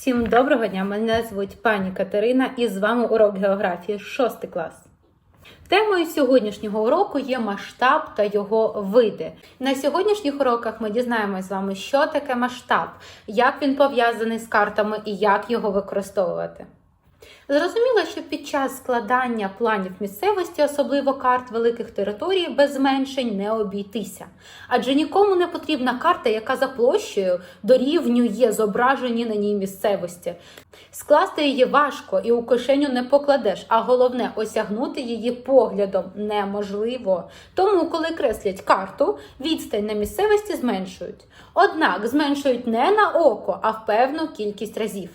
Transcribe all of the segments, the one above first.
Всім доброго дня! Мене звуть пані Катерина і з вами урок географії 6 клас. Темою сьогоднішнього уроку є масштаб та його види. На сьогоднішніх уроках ми дізнаємось з вами, що таке масштаб, як він пов'язаний з картами і як його використовувати. Зрозуміло, що під час складання планів місцевості, особливо карт великих територій, без зменшень не обійтися. Адже нікому не потрібна карта, яка за площею дорівнює зображені на ній місцевості. Скласти її важко і у кишеню не покладеш, а головне осягнути її поглядом неможливо. Тому, коли креслять карту, відстань на місцевості зменшують. Однак зменшують не на око, а в певну кількість разів.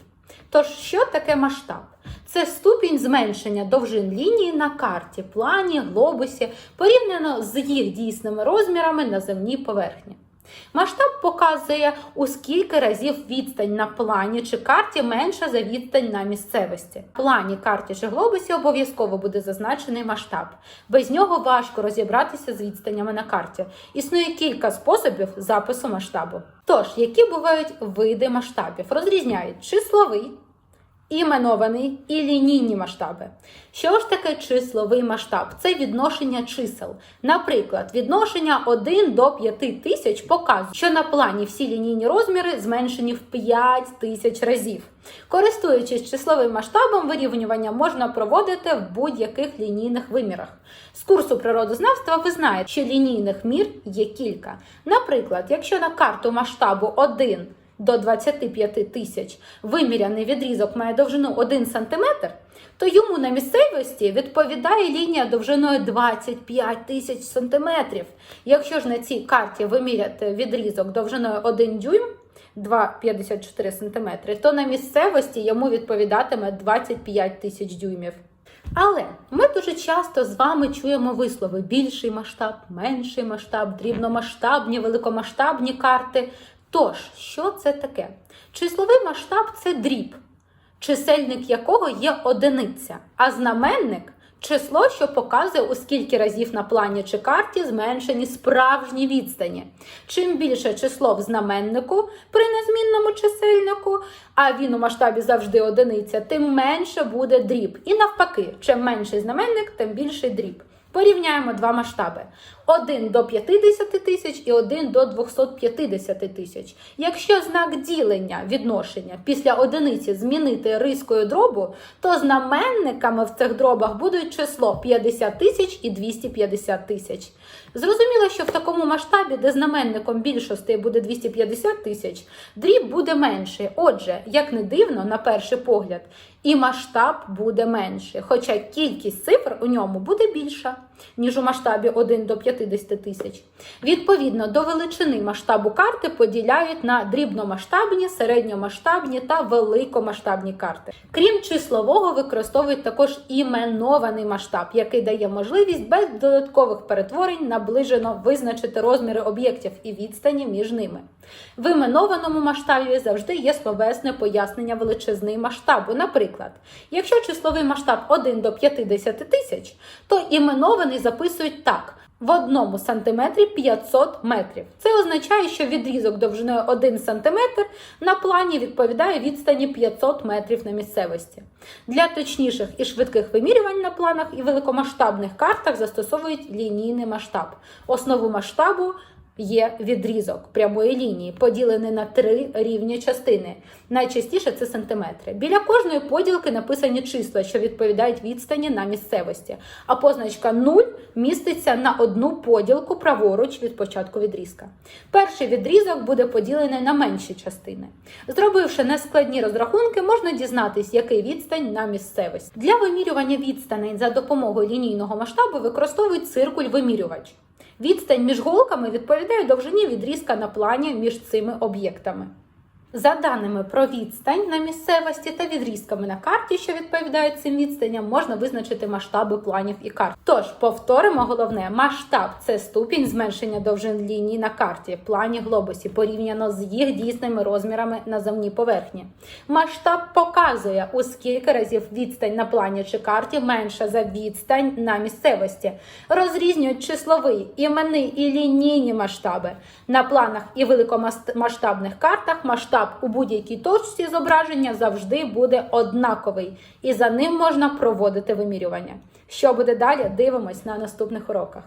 Тож, що таке масштаб? Це ступінь зменшення довжин лінії на карті, плані, глобусі, порівняно з їх дійсними розмірами на земній поверхні. Масштаб показує, у скільки разів відстань на плані чи карті менша за відстань на місцевості. В плані, карті чи глобусі обов'язково буде зазначений масштаб. Без нього важко розібратися з відстанями на карті. Існує кілька способів запису масштабу. Тож, які бувають види масштабів? Розрізняють числовий, Іменований і лінійні масштаби. Що ж таке числовий масштаб? Це відношення чисел. Наприклад, відношення 1 до 5 тисяч показує, що на плані всі лінійні розміри зменшені в 5 тисяч разів. Користуючись числовим масштабом, вирівнювання можна проводити в будь-яких лінійних вимірах. З курсу природознавства ви знаєте, що лінійних мір є кілька. Наприклад, якщо на карту масштабу 1 до 25 тисяч виміряний відрізок має довжину 1 см, то йому на місцевості відповідає лінія довжиною 25 тисяч сантиметрів. Якщо ж на цій карті виміряти відрізок довжиною 1 дюйм, 2,54 см, то на місцевості йому відповідатиме 25 тисяч дюймів. Але ми дуже часто з вами чуємо вислови більший масштаб, менший масштаб, дрібномасштабні, великомасштабні карти. Тож, що це таке? Числовий масштаб це дріб, чисельник якого є одиниця, а знаменник число, що показує, у скільки разів на плані чи карті зменшені справжні відстані. Чим більше число в знаменнику при незмінному чисельнику, а він у масштабі завжди одиниця, тим менше буде дріб. І навпаки, чим менший знаменник, тим більший дріб. Порівняємо два масштаби: 1 до 50 тисяч і 1 до 250 тисяч. Якщо знак ділення відношення після одиниці змінити рискою дробу, то знаменниками в цих дробах будуть число 50 тисяч і 250 тисяч. Зрозуміло, що в такому масштабі, де знаменником більшості буде 250 тисяч, дріб буде менший. Отже, як не дивно, на перший погляд, і масштаб буде менший, хоча кількість цифр у ньому буде більша, ніж у масштабі 1 до 50 тисяч. Відповідно до величини масштабу карти поділяють на дрібномасштабні, середньомасштабні та великомасштабні карти. Крім числового, використовують також іменований масштаб, який дає можливість без додаткових перетворень наближено визначити розміри об'єктів і відстані між ними. В іменованому масштабі завжди є словесне пояснення величизни масштабу. Наприклад, якщо числовий масштаб 1 до 50 тисяч, то іменований записують так. В одному сантиметрі 500 метрів. Це означає, що відрізок довжиною 1 сантиметр на плані відповідає відстані 500 метрів на місцевості. Для точніших і швидких вимірювань на планах і великомасштабних картах застосовують лінійний масштаб. Основу масштабу є відрізок прямої лінії, поділений на три рівні частини. Найчастіше це сантиметри. Біля кожної поділки написані числа, що відповідають відстані на місцевості. А позначка 0 міститься на одну поділку праворуч від початку відрізка. Перший відрізок буде поділений на менші частини. Зробивши нескладні розрахунки, можна дізнатись, який відстань на місцевості. Для вимірювання відстаней за допомогою лінійного масштабу використовують циркуль-вимірювач. Відстань між голками відповідає довжині відрізка на плані між цими об'єктами. За даними про відстань на місцевості та відрізками на карті, що відповідають цим відстаням, можна визначити масштаби планів і карт. Тож, повторимо головне: масштаб це ступінь зменшення довжин ліній на карті, плані глобусі, порівняно з їх дійсними розмірами на земній поверхні. Масштаб показує, у скільки разів відстань на плані чи карті менша за відстань на місцевості. Розрізнюють числовий, іменний і лінійні масштаби. На планах і великомасштабних картах масштаб масштаб у будь-якій точці зображення завжди буде однаковий, і за ним можна проводити вимірювання. Що буде далі? Дивимось на наступних уроках.